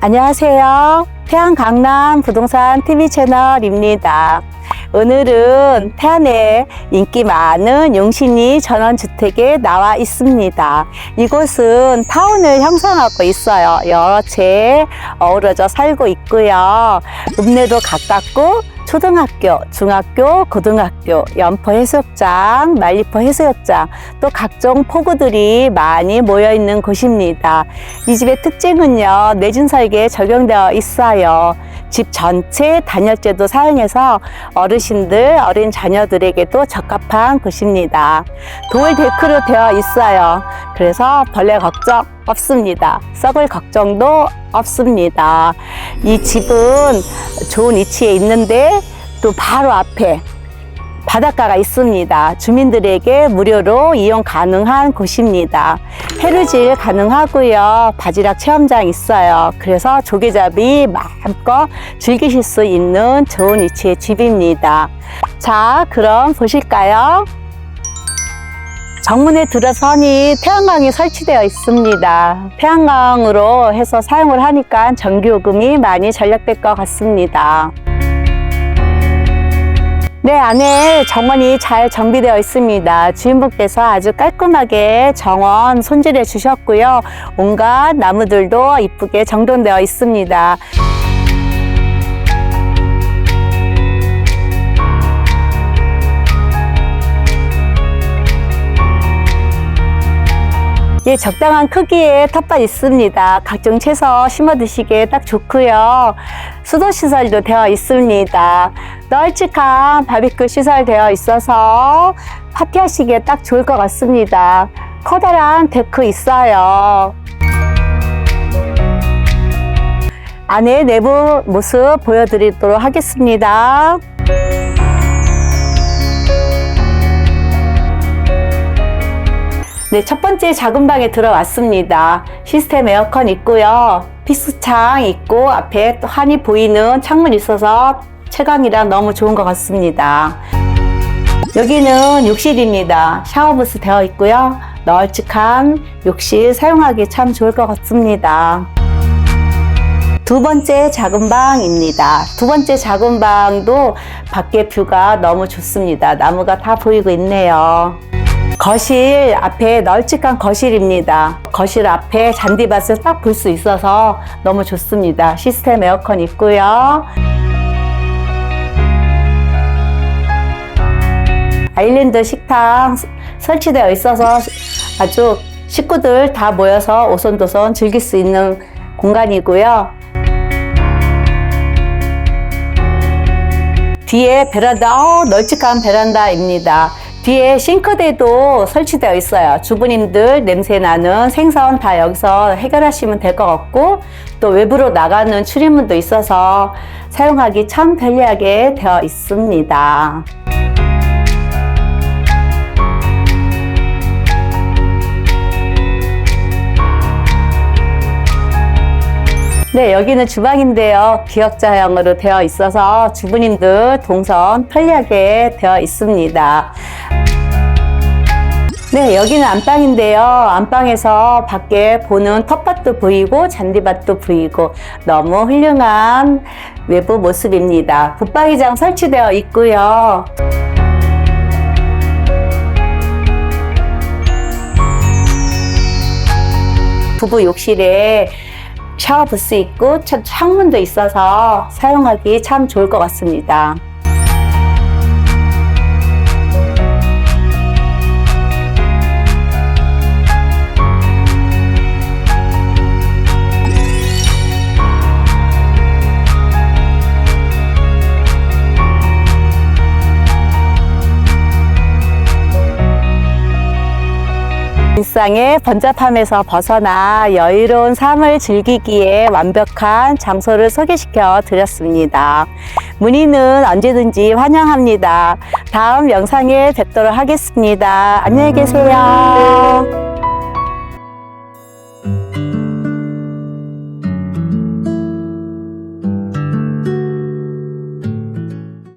안녕하세요. 태안 강남 부동산 TV 채널입니다. 오늘은 태안에 인기 많은 용신이 전원주택에 나와 있습니다. 이곳은 타운을 형성하고 있어요. 여러 채 어우러져 살고 있고요. 읍내도 가깝고 초등학교, 중학교, 고등학교, 연포 해수욕장, 말리포 해수욕장, 또 각종 포구들이 많이 모여 있는 곳입니다. 이 집의 특징은요, 내진 설계에 적용되어 있어요. 집 전체 단열재도 사용해서 어르신들, 어린 자녀들에게도 적합한 곳입니다. 돌 데크로 되어 있어요. 그래서 벌레 걱정 없습니다. 썩을 걱정도 없습니다. 이 집은 좋은 위치에 있는데 또 바로 앞에 바닷가가 있습니다. 주민들에게 무료로 이용 가능한 곳입니다. 해루질 가능하고요. 바지락 체험장 있어요. 그래서 조개잡이 마음껏 즐기실 수 있는 좋은 위치의 집입니다. 자, 그럼 보실까요? 정문에 들어서니 태양광이 설치되어 있습니다. 태양광으로 해서 사용을 하니까 전기요금이 많이 절약될 것 같습니다. 네, 안에 정원이 잘 정비되어 있습니다. 주인분께서 아주 깔끔하게 정원 손질해 주셨고요. 온갖 나무들도 이쁘게 정돈되어 있습니다. 예, 적당한 크기의 텃밭 있습니다. 각종 채소 심어 드시기에 딱 좋고요. 수도 시설도 되어 있습니다. 널찍한 바비큐 시설 되어 있어서 파티하시기에 딱 좋을 것 같습니다. 커다란 데크 있어요. 안에 내부 모습 보여드리도록 하겠습니다. 네, 첫 번째 작은 방에 들어왔습니다. 시스템 에어컨 있고요. 피스창 있고 앞에 또 한이 보이는 창문 있어서 채광이라 너무 좋은 것 같습니다. 여기는 욕실입니다. 샤워부스 되어 있고요. 널찍한 욕실 사용하기 참 좋을 것 같습니다. 두 번째 작은 방입니다. 두 번째 작은 방도 밖에 뷰가 너무 좋습니다. 나무가 다 보이고 있네요. 거실 앞에 널찍한 거실입니다. 거실 앞에 잔디밭을 딱 볼 수 있어서 너무 좋습니다. 시스템 에어컨 있고요. 아일랜드 식당 설치되어 있어서 아주 식구들 다 모여서 오손도손 즐길 수 있는 공간이고요. 뒤에 베란다, 어, 널찍한 베란다입니다. 뒤에 싱크대도 설치되어 있어요. 주부님들 냄새 나는 생선 다 여기서 해결하시면 될 것 같고 또 외부로 나가는 출입문도 있어서 사용하기 참 편리하게 되어 있습니다. 네, 여기는 주방인데요. 기역자형으로 되어 있어서 주부님들 동선 편리하게 되어 있습니다. 네, 여기는 안방인데요. 안방에서 밖에 보는 텃밭도 보이고 잔디밭도 보이고 너무 훌륭한 외부 모습입니다. 붙박이장 설치되어 있고요. 부부 욕실에 샤워 부스 있고 차- 창문도 있어서 사용하기 참 좋을 것 같습니다. 일상의 번잡함에서 벗어나 여유로운 삶을 즐기기에 완벽한 장소를 소개시켜 드렸습니다. 문의는 언제든지 환영합니다. 다음 영상에 뵙도록 하겠습니다. 안녕히 계세요.